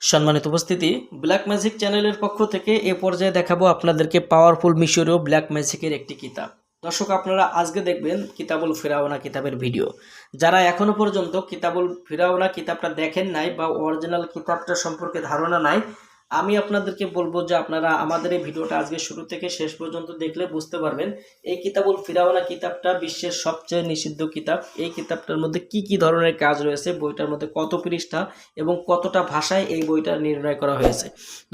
সম্মানিত উপস্থিতি black magic চ্যানেলের পক্ষ থেকে এ পর্যায়ে দেখাবো আপনাদেরকে পাওয়ারফুল মিশরীয় ব্ল্যাক ম্যাজিকের একটি কিতাব। দর্শক, আপনারা আজকে দেখবেন কিতাবুল ফিরাওনা কিতাবের ভিডিও যারা এখনও পর্যন্ত কিতাবুল ফিরাওনা কিতাবটা দেখেন নাই বা অরিজিনাল কিতাবটা সম্পর্কে ধারণা নাই আমি আপনাদেরকে বলব যে আপনারা আমাদের এই ভিডিওটা আজকে শুরু থেকে শেষ পর্যন্ত দেখলে বুঝতে পারবেন, এই কিতাবুল ফিরাওনা কিতাবটা বিশ্বের সবচেয়ে নিষিদ্ধ কিতাব। এই কিতাবটার মধ্যে কি কি ধরনের কাজ রয়েছে, বইটার মধ্যে কত পৃষ্ঠা এবং কতটা ভাষায় এই বইটা নির্ণয় করা হয়েছে?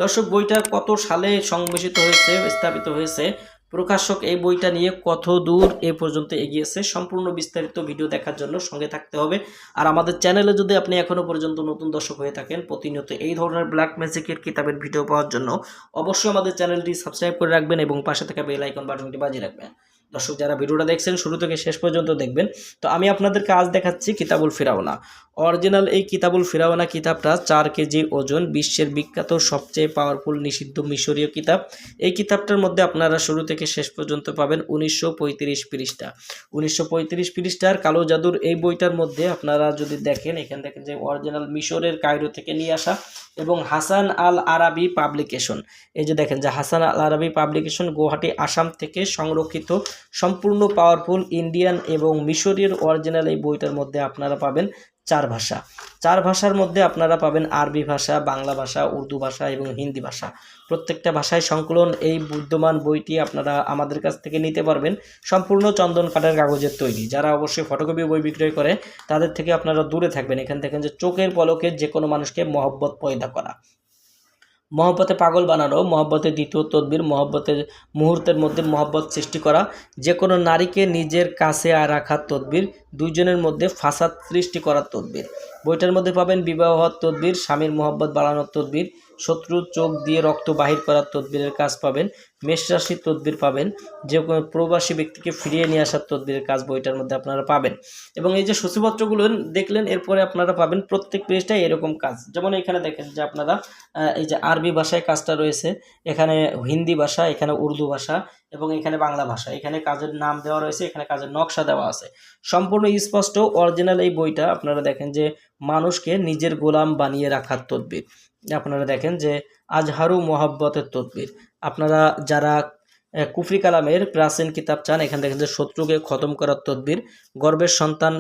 দর্শক, বইটা কত সালে সংবেশিত হয়েছে, স্থাপিত হয়েছে? প্রকাশক এই বইটা নিয়ে কত দূর এ পর্যন্ত এগিয়েছে সম্পূর্ণ বিস্তারিত ভিডিও দেখার জন্য সঙ্গে থাকতে হবে। আর আমাদের চ্যানেলে যদি আপনি এখনও পর্যন্ত নতুন দর্শক হয়ে থাকেন, প্রতিনিয়ত এই ধরনের ব্ল্যাক ম্যাজিকের কিতাবের ভিডিও পাওয়ার জন্য অবশ্যই আমাদের চ্যানেলটি সাবস্ক্রাইব করে রাখবেন এবং পাশে থাকা বেল আইকন বাটনটি বাজিয়ে রাখবেন। দর্শক যারা ভিডিওটা দেখছেন, শুরু থেকে শেষ পর্যন্ত দেখবেন। তো আমি আপনাদেরকে আজ দেখাচ্ছি কিতাবুল ফিরাওনা অরিজিনাল এই কিতাবুল ফিরাওনা কিতাবটা চার কেজি ওজন, বিশ্বের বিখ্যাত, সবচেয়ে পাওয়ারফুল নিষিদ্ধ মিশরীয় কিতাব। এই কিতাবটার মধ্যে আপনারা শুরু থেকে শেষ পর্যন্ত পাবেন উনিশশো পঁয়ত্রিশ পৃষ্ঠা। উনিশশো পঁয়ত্রিশ পৃষ্ঠার কালো জাদুর এই বইটার মধ্যে আপনারা যদি দেখেন, এখানে দেখেন যে অরিজিনাল মিশরের কায়রো থেকে নিয়ে আসা এবং হাসান আল আরাবি পাবলিকেশন এই যে দেখেন যে হাসান আল আরাবি পাবলিকেশন গুয়াহাটি, আসাম থেকে সংরক্ষিত সম্পূর্ণ পাওয়ারফুল ইন্ডিয়ান এবং মিশরীয় অরিজিনাল এই বইটার মধ্যে আপনারা পাবেন চার ভাষা। চার ভাষার মধ্যে আপনারা পাবেন আরবি ভাষা, বাংলা ভাষা, উর্দু ভাষা এবং হিন্দি ভাষা। প্রত্যেকটা ভাষায় সংকলন এই বিদ্যমান বইটি আপনারা আমাদের কাছ থেকে নিতে পারবেন। সম্পূর্ণ চন্দন কাঠের কাগজের তৈরি। যারা অবশ্যই ফটোকপি বই বিক্রয় করে, তাদের থেকে আপনারা দূরে থাকবেন। এখান থেকে যে চোখের পলকে যে কোনো মানুষকে মহব্বত পয়দা করা। মহব্বতে পাগল বানানো, মহব্বতের দ্বিতীয় তদবির, মহব্বতের মুহূর্তের মধ্যে মহব্বত সৃষ্টি করা, যে কোনো নারীকে নিজের কাছে রাখার তদবির, দুইজনের মধ্যে ফাসাদ সৃষ্টি করার তদবির। বইটার মধ্যে পাবেন বিবাহ তদবির, স্বামীর মহব্বত বাড়ানোর তদবির, শত্রুর চোখ দিয়ে রক্ত বাহির করার তদবিরের কাজ পাবেন। মেষ রাশির তদবির পাবেন। যে প্রবাসী ব্যক্তিকে ফিরিয়ে নিয়ে আসার তদবিরের কাজ বইটার মধ্যে আপনারা পাবেন। এবং এই যে সূচিপত্রগুলো দেখলেন, এরপরে আপনারা পাবেন প্রত্যেক পৃষ্ঠায় এরকম কাজ। যেমন এখানে দেখেন যে আপনারা এই যে আরবি ভাষায় কাজটা রয়েছে, এখানে হিন্দি ভাষা, এখানে উর্দু ভাষা এবং এখানে বাংলা ভাষা। এখানে কাজের নাম দেওয়া রয়েছে, এখানে কাজের নকশা দেওয়া আছে। সম্পূর্ণ স্পষ্ট অরিজিনাল এই বইটা আপনারা দেখেন যে মানুষকে নিজের গোলাম বানিয়ে রাখার তদবির। আপনারা দেখেন যে আজহারু মোহাব্বতের তদবির। আপনারা যারা কুফরি কালামের প্রাচীন কিতাব চান, এখানে দেখেন যে শত্রুকে খতম করার তদবির, গর্বের সন্তান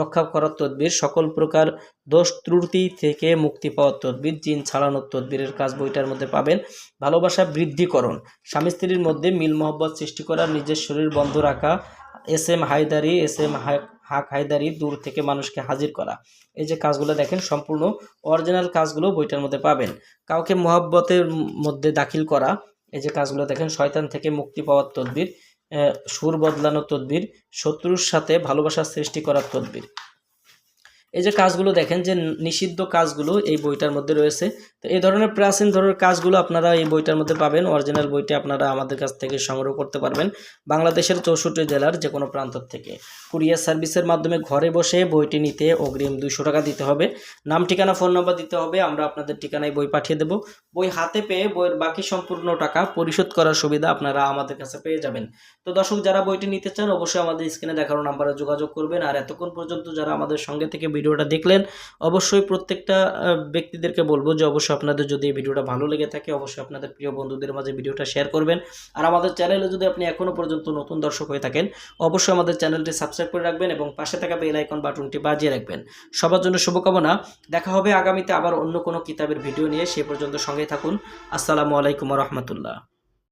রক্ষা করার তদবির, সকল প্রকার দোষ ত্রুটি থেকে মুক্তি পাওয়ার তদবির, জিন ছাড়ানোর তদবিরের কাজ বইটার মধ্যে পাবেন। ভালোবাসা বৃদ্ধিকরণ স্বামী স্ত্রীর মধ্যে মিল মহব্বত সৃষ্টি করা, নিজের শরীর বন্ধ রাখা, S M Haidari, S M Haq Haidari দূর থেকে মানুষকে হাজির করা। এই যে কাজগুলো দেখেন, সম্পূর্ণ অরিজিনাল কাজগুলো বইটার মধ্যে পাবেন। কাউকে মহাব্বতের মধ্যে দাখিল করা, এই যে কাজগুলো দেখেন, শয়তান থেকে মুক্তি পাওয়ার তদ্বির সুর বদলানোর তদ্বির, শত্রুর সাথে ভালোবাসা সৃষ্টি করার তদবির। এই যে কাজগুলো দেখেন যে নিষিদ্ধ কাজগুলো এই বইটার মধ্যে রয়েছে, তো এই ধরনের প্রাচীন ধরনের কাজগুলো আপনারা এই বইটার মধ্যে পাবেন। অরিজিনাল বইটি আপনারা আমাদের কাছ থেকে সংগ্রহ করতে পারবেন বাংলাদেশের চৌষট্টি জেলার যে কোনো প্রান্ত থেকে। কুরিয়ার সার্ভিসের মাধ্যমে ঘরে বসে বইটি নিতে অগ্রিম দুশো টাকা দিতে হবে। নাম, ঠিকানা, ফোন নম্বর দিতে হবে, আমরা আপনাদের ঠিকানায় বই পাঠিয়ে দেব। বই হাতে পেয়ে বইয়ের বাকি সম্পূর্ণ টাকা পরিশোধ করার সুবিধা আপনারা আমাদের কাছে পেয়ে যাবেন। তো দর্শক, যারা বইটি নিতে চান অবশ্যই আমাদের স্ক্রিনে দেখানো নাম্বারে যোগাযোগ করবেন। আর এতক্ষণ পর্যন্ত যারা আমাদের সঙ্গে থেকে ভিডিওটা দেখলেন, অবশ্যই প্রত্যেকটা ব্যক্তিদেরকে বলব যে অবশ্যই আপনাদের যদি এই ভিডিওটা ভালো লেগে থাকে, অবশ্যই আপনাদের প্রিয় বন্ধুদের মাঝে ভিডিওটা শেয়ার করবেন। আর আমাদের চ্যানেলে যদি আপনি এখনও পর্যন্ত নতুন দর্শক হয়ে থাকেন, অবশ্যই আমাদের চ্যানেলটি সাবস্ক্রাইব করে রাখবেন এবং পাশে থাকা বেল আইকন বাটনটি বাজিয়ে রাখবেন। সবার জন্য শুভকামনা, দেখা হবে আগামীতে আবার অন্য কোনো কিতাবের ভিডিও নিয়ে, সে পর্যন্ত সঙ্গে থাকুন। আসসালামু আলাইকুম রহমতুল্লাহ।